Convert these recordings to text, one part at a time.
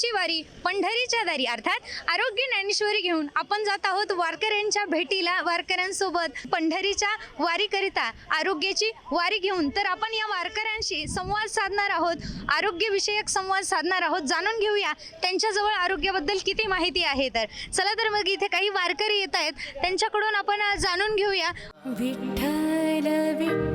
आरोग्याची वारी पंढरीच्या दारी. अर्थात आरोग्य ज्ञानेश्वरी घेऊन आपण जात आहोत वारकऱ्यांच्या भेटीला. वारकऱ्यांसोबत पंढरीच्या वारीकरिता आरोग्याची वारी घेऊन. तर आपण या वारकऱ्यांशी संवाद साधणार आहोत. आरोग्यविषयक संवाद साधणार आहोत. जाणून घेऊया त्यांच्याजवळ आरोग्याबद्दल किती माहिती आहे तर. चला तर मग इथे काही वारकरी येत आहेत. त्यांच्याकडून आपण जाणून घेऊया. विठ्ठल विठ्ठल.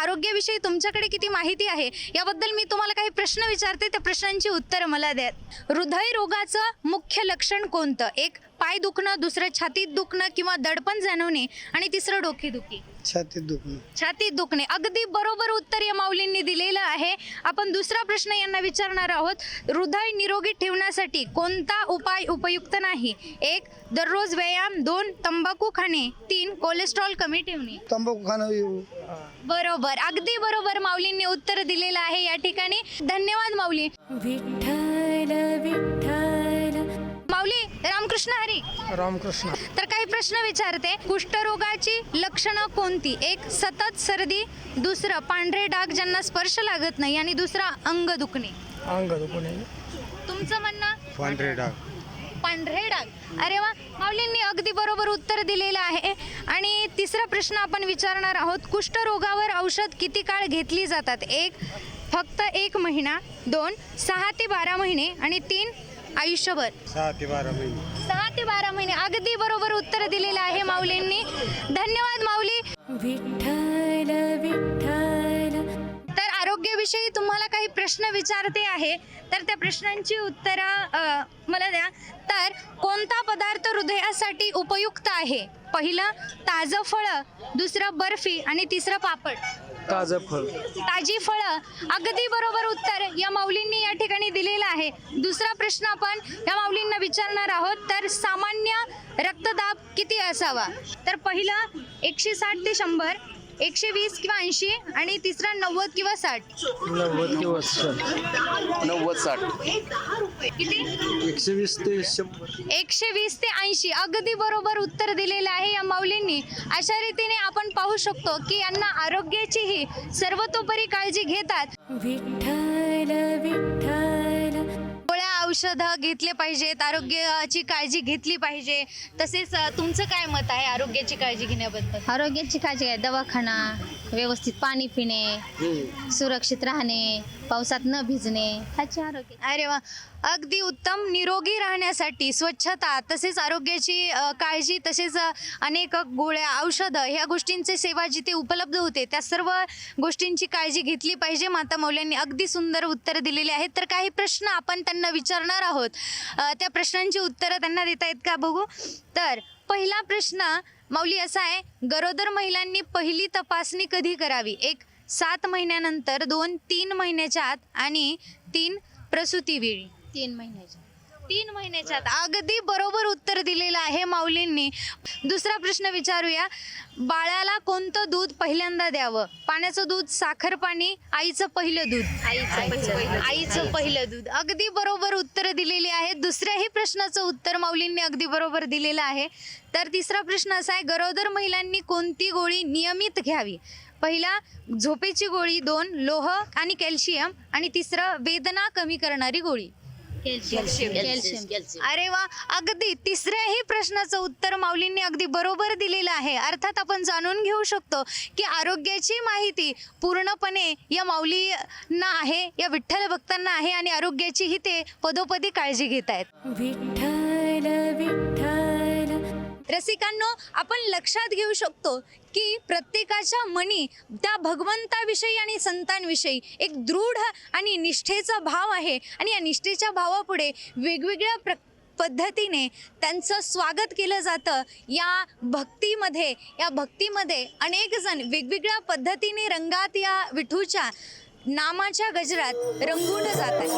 आरोग्याविषयी तुमच्याकडे किती माहिती आहे? याबद्दल मी तुम्हाला काही प्रश्न विचारते त्या प्रश्नांची उत्तरं मला द्या हृदय रोगाचं मुख्य लक्षण कोणतं? एक पाय दुखणं दुसरं छातीत दुखणं किंवा दडपण जाणवणे आणि तिसरं डोकेदुखी छातीत दुखणं. छातीत दुखणे. अगदी बरोबर उत्तर या माऊलींनी दिलेलं आहे. आपण दुसरा प्रश्न यांना विचारणार आहोत. हृदय निरोगी ठेवण्यासाठी कोणता उपाय उपयुक्त नाही? एक दररोज व्यायाम. दोन तंबाखू खाणे. तीन कोलेस्ट्रॉल कमी ठेवणे. तंबाखू खाणं बरोबर. अगदी बरोबर माऊलींनी उत्तर दिलेलं आहे या ठिकाणी. धन्यवाद माऊली. विठ्ठल विठ्ठल. माऊली रामकृष्ण हरी. रामकृष्ण. तर काही प्रश्न विचारते. कुष्ठरोगाची लक्षणं कोणती? एक सतत सर्दी दुसरं पांढरे डाग ज्यांना स्पर्श लागत नाही आणि दुसरं अंग दुखणे. अंग दुखणे. तुमचं म्हणणं? पांढरे डाग. पांढरे डाग. अरे वा माऊलींनी अगदी बरोबर उत्तर दिलेलं आहे. आणि तिसरा प्रश्न आपण विचारणार आहोत कुष्ठरोगावर औषध किती काळ घेतली जातात? एक फक्त एक महिना दोन सहा ते बारा महिने आणि तीन आयुष्यभर. सहा ते बारा महिने. सहा ते बारा महिने अगदी बरोबर उत्तर दिलेलं आहे माऊलींनी. धन्यवाद माऊली. विठ्ठल विठ्ठल. तर आरोग्याविषयी तुम्हाला काही प्रश्न विचारते आहे तर त्या प्रश्नांची उत्तरं मला द्या. तर कोणता पदार्थ हृदयासाठी उपयुक्त आहे? पहिलं ताजं फळं दुसरं बर्फी आणि तिसरं पापड. ताजं फळ. ताजी फळं अगदी बरोबर उत्तर या माऊलींनी या ठिकाणी दिलेलं आहे. दुसरा प्रश्न आपण या माऊलींना विचारणार आहोत तर सामान्य रक्तदाब किती असावा? तर पहिलं एकशे साठ ते शंभर. एकशे वीस किंवा ऐंशी आणि तिसरा नव्वद किंवा साठ. नव्वद किंवा नव्वद साठ. किती? एकशे वीस ते शंभर. एकशे वीस ते ऐंशी अगदी बरोबर उत्तर दिलेलं आहे या माऊलींनी. अशा रीतीने आपण पाहू शकतो की यांना आरोग्याचीही सर्वतोपरी काळजी घेतात. विठ्ठल. औषधं घेतले पाहिजेत आरोग्याची काळजी घेतली पाहिजे. तसेच अ, तुमचं काय मत आहे आरोग्याची काळजी घेण्याबद्दल? आरोग्याची काळजी आहे दवाखाना व्यवस्थित पाणी पिणे सुरक्षित राहणे पावसात न भिजणे ह्याची आरोग्य. अरे वा! अगदी उत्तम निरोगी राहण्यासाठी स्वच्छता तसेच आरोग्याची अ, काळजी तसेच अ, अनेक गोळ्या औषधं ह्या गोष्टींचे सेवा जिथे उपलब्ध होते त्या सर्व गोष्टींची काळजी घेतली पाहिजे. माता मौल्यांनी अगदी सुंदर उत्तर दिलेली आहेत. तर काही प्रश्न आपण त्यांना करणार आहोत? त्या प्रश्नांची उत्तरं त्यांना देता येत का बघू? तर पहिला प्रश्न माऊली असा आहे गरोदर महिलांनी पहिली तपासणी कधी करावी? एक सात महिन्यानंतर दोन तीन महिन्याच्या आत आणि तीन प्रसूतीवेळी तीन महिन्याच्या तीन महिन्याच्या आत. अगदी बरोबर उत्तर दिलेलं आहे माऊलींनी. दुसरा प्रश्न विचारूया. बाळाला कोणतं दूध पहिल्यांदा द्यावं? पाण्याचं दूध साखर पाणी आईचं पहिलं दूध? आईचं आईचं पहिलं दूध. अगदी बरोबर उत्तर दिलेली आहेत दुसऱ्याही प्रश्नाचं उत्तर माऊलींनी अगदी बरोबर दिलेलं आहे. तर तिसरा प्रश्न असा आहे गरोदर महिलांनी कोणती गोळी नियमित घ्यावी? पहिला झोपेची गोळी दोन लोह आणि कॅल्शियम आणि तिसरं वेदना कमी करणारी गोळी. कॅल्शियम अरे वा अगदी तिसऱ्याही प्रश्नाचं उत्तर माऊलींनी अगदी बरोबर दिलेलं आहे. अर्थात आपण जाणून घेऊ शकतो की आरोग्याची माहिती पूर्णपणे या माऊलींना आहे या विठ्ठल भक्तांना आहे आणि आरोग्याचीही ते पदोपदी काळजी घेत आहेत विठ्ठल विठ्ठल. रसिकांनो आपण लक्षात घेऊ शकतो की प्रत्येकाच्या मनी त्या भगवंताविषयी आणि संतांविषयी एक दृढ आणि निष्ठेचा भाव आहे. आणि या निष्ठेच्या भावापुढे वेगवेगळ्या प्र पद्धतीने त्यांचं स्वागत केलं जातं. या भक्तीमध्ये या भक्तीमध्ये अनेक जण वेगवेगळ्या पद्धतीने रंगात या विठूच्या नामाच्या गजरात रंगून जात आहे